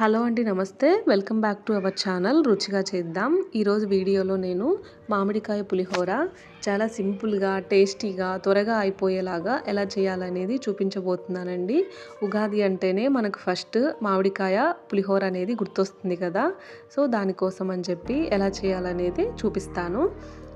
Hello అండి నమస్తే. Welcome back to our channel. రుచిగా చేద్దాం. ఈరోజు వీడియోలో నేను మామిడికాయ పులిహోర చాలా సింపుల్గా టేస్టీగా త్వరగా అయిపోయేలాగా ఎలా చేయాలనేది చూపించబోతున్నానండి. ఉగాది అంటేనే మనకు ఫస్ట్ మామిడికాయ పులిహోర అనేది గుర్తొస్తుంది కదా. సో దానికోసం అని చెప్పి ఎలా చేయాలనేది చూపిస్తాను.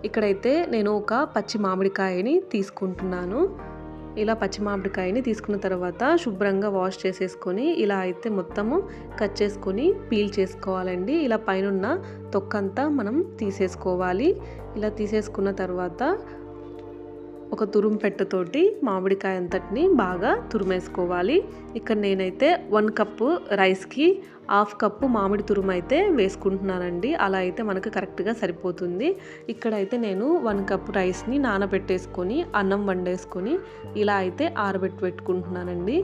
ఇక్కడైతే నేను ఒక పచ్చి మామిడికాయని తీసుకుంటున్నాను. ఇలా పచ్చిమామిడికాయని తీసుకున్న తర్వాత శుభ్రంగా వాష్ చేసేసుకొని ఇలా అయితే మొత్తము కట్ చేసుకొని పీల్ చేసుకోవాలండి. ఇలా పైన తొక్కంతా మనం తీసేసుకోవాలి. ఇలా తీసేసుకున్న తర్వాత ఒక తురుము పెట్టతోటి మామిడికాయ అంతటిని బాగా తురిమేసుకోవాలి. ఇక్కడ నేనైతే వన్ కప్పు రైస్కి హాఫ్ కప్పు మామిడి తురుము అయితే వేసుకుంటున్నానండి. అలా అయితే మనకు కరెక్ట్గా సరిపోతుంది. ఇక్కడైతే నేను వన్ కప్ రైస్ని నానబెట్టేసుకొని అన్నం వండేసుకొని ఇలా అయితే ఆరబెట్టి పెట్టుకుంటున్నానండి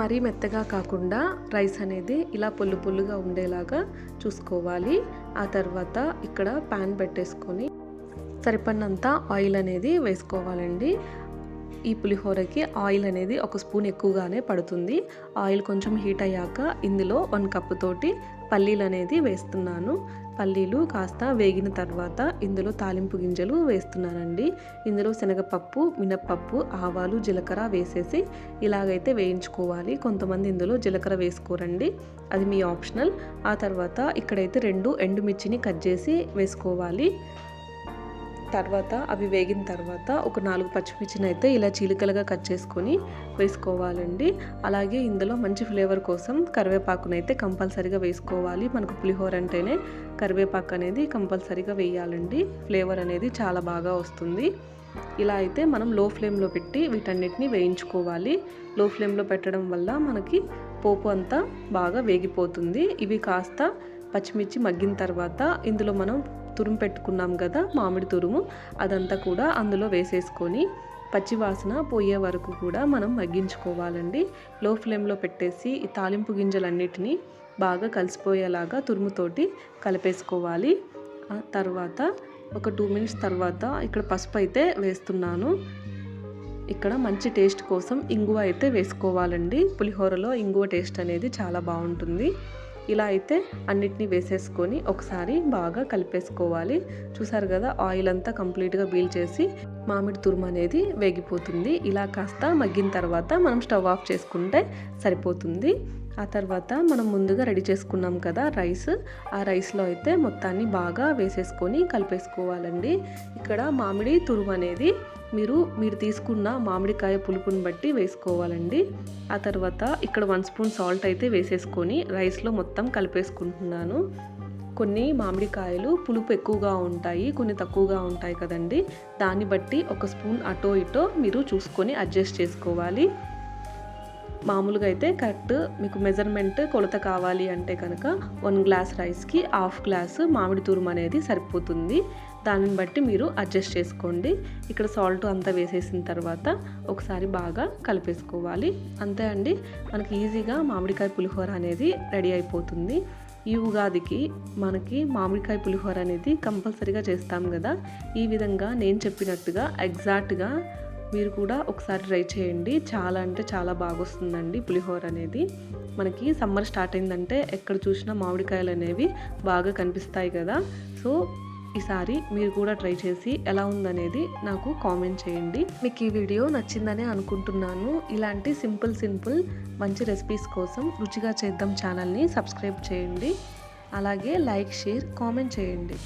మరీ మెత్తగా కాకుండా రైస్ అనేది ఇలా పొల్లు పొల్లుగా ఉండేలాగా చూసుకోవాలి. ఆ తర్వాత ఇక్కడ ప్యాన్ పెట్టేసుకొని సరిపడినంత ఆయిల్ అనేది వేసుకోవాలండి. ఈ పులిహోరకి ఆయిల్ అనేది ఒక స్పూన్ ఎక్కువగానే పడుతుంది. ఆయిల్ కొంచెం హీట్ అయ్యాక ఇందులో వన్ కప్పు తోటి పల్లీలు అనేది వేస్తున్నాను. పల్లీలు కాస్త వేగిన తర్వాత ఇందులో తాలింపు గింజలు వేస్తున్నానండి. ఇందులో శనగపప్పు మినప్పప్పు ఆవాలు జీలకర్ర వేసేసి ఇలాగైతే వేయించుకోవాలి. కొంతమంది ఇందులో జీలకర్ర వేసుకోరండి. అది మీ ఆప్షనల్. ఆ తర్వాత ఇక్కడైతే రెండు ఎండుమిర్చిని కట్ చేసి వేసుకోవాలి. తర్వాత అవి వేగిన తర్వాత ఒక నాలుగు పచ్చిమిర్చిని అయితే ఇలా చీలికలుగా కట్ చేసుకొని వేసుకోవాలండి. అలాగే ఇందులో మంచి ఫ్లేవర్ కోసం కరివేపాకునైతే కంపల్సరీగా వేసుకోవాలి. మనకు పులిహోర అంటేనే కరివేపాకు అనేది కంపల్సరీగా వేయాలండి. ఫ్లేవర్ అనేది చాలా బాగా వస్తుంది. ఇలా అయితే మనం లో ఫ్లేమ్లో పెట్టి వీటన్నిటిని వేయించుకోవాలి. లో ఫ్లేమ్లో పెట్టడం వల్ల మనకి పోపు అంతా బాగా వేగిపోతుంది. ఇవి కాస్త పచ్చిమిర్చి మగ్గిన తర్వాత ఇందులో మనం తురుము పెట్టుకున్నాం కదా మామిడి తురుము అదంతా కూడా అందులో వేసేసుకొని పచ్చివాసన పోయే వరకు కూడా మనం మగ్గించుకోవాలండి. లో ఫ్లేమ్లో పెట్టేసి ఈ తాలింపు గింజలన్నిటినీ బాగా కలిసిపోయేలాగా తురుముతోటి కలిపేసుకోవాలి. తర్వాత ఒక టూ మినిట్స్ తర్వాత ఇక్కడ పసుపు అయితే వేస్తున్నాను. ఇక్కడ మంచి టేస్ట్ కోసం ఇంగువ అయితే వేసుకోవాలండి. పులిహోరలో ఇంగువ టేస్ట్ అనేది చాలా బాగుంటుంది. ఇలా అయితే అన్నిటినీ వేసేసుకొని ఒకసారి బాగా కలిపేసుకోవాలి. చూసారు కదా ఆయిల్ అంతా కంప్లీట్గా బీల్ చేసి మామిడి తురుము అనేది వేగిపోతుంది. ఇలా కాస్త మగ్గిన తర్వాత మనం స్టవ్ ఆఫ్ చేసుకుంటే సరిపోతుంది. ఆ తర్వాత మనం ముందుగా రెడీ చేసుకున్నాం కదా రైస్. ఆ రైస్లో అయితే మొత్తాన్ని బాగా వేసేసుకొని కలిపేసుకోవాలండి. ఇక్కడ మామిడి తురుము అనేది మీరు మీరు తీసుకున్న మామిడికాయ పులుపుని బట్టి వేసుకోవాలండి. ఆ తర్వాత ఇక్కడ వన్ స్పూన్ సాల్ట్ అయితే వేసేసుకొని రైస్లో మొత్తం కలిపేసుకుంటున్నాను. కొన్ని మామిడికాయలు పులుపు ఎక్కువగా ఉంటాయి కొన్ని తక్కువగా ఉంటాయి కదండి. దాన్ని బట్టి ఒక స్పూన్ అటో ఇటో మీరు చూసుకొని అడ్జస్ట్ చేసుకోవాలి. మామూలుగా అయితే కరెక్ట్ మీకు మెజర్మెంట్ కొలత కావాలి అంటే కనుక వన్ గ్లాస్ రైస్కి హాఫ్ గ్లాస్ మామిడి తురుము అనేది సరిపోతుంది. దానిని బట్టి మీరు అడ్జస్ట్ చేసుకోండి. ఇక్కడ సాల్ట్ అంతా వేసేసిన తర్వాత ఒకసారి బాగా కలిపేసుకోవాలి. అంతే అండి మనకి ఈజీగా మామిడికాయ పులిహోర అనేది రెడీ అయిపోతుంది. ఈ ఉగాదికి మనకి మామిడికాయ పులిహోర అనేది కంపల్సరీగా చేస్తాం కదా. ఈ విధంగా నేను చెప్పినట్టుగా ఎగ్జాక్ట్గా మీరు కూడా ఒకసారి ట్రై చేయండి. చాలా అంటే చాలా బాగా వస్తుందండి పులిహోర అనేది. మనకి సమ్మర్ స్టార్ట్ అయిందంటే ఎక్కడ చూసినా మామిడికాయలు అనేవి బాగా కనిపిస్తాయి కదా. సో ఈసారి మీరు కూడా ట్రై చేసి ఎలా ఉందనేది నాకు కామెంట్ చేయండి. మీకు ఈ వీడియో నచ్చిందనే అనుకుంటున్నాను. ఇలాంటి సింపుల్ సింపుల్ మంచి రెసిపీస్ కోసం రుచిగా చేద్దాం ఛానల్ని సబ్స్క్రైబ్ చేయండి. అలాగే లైక్ షేర్ కామెంట్ చేయండి.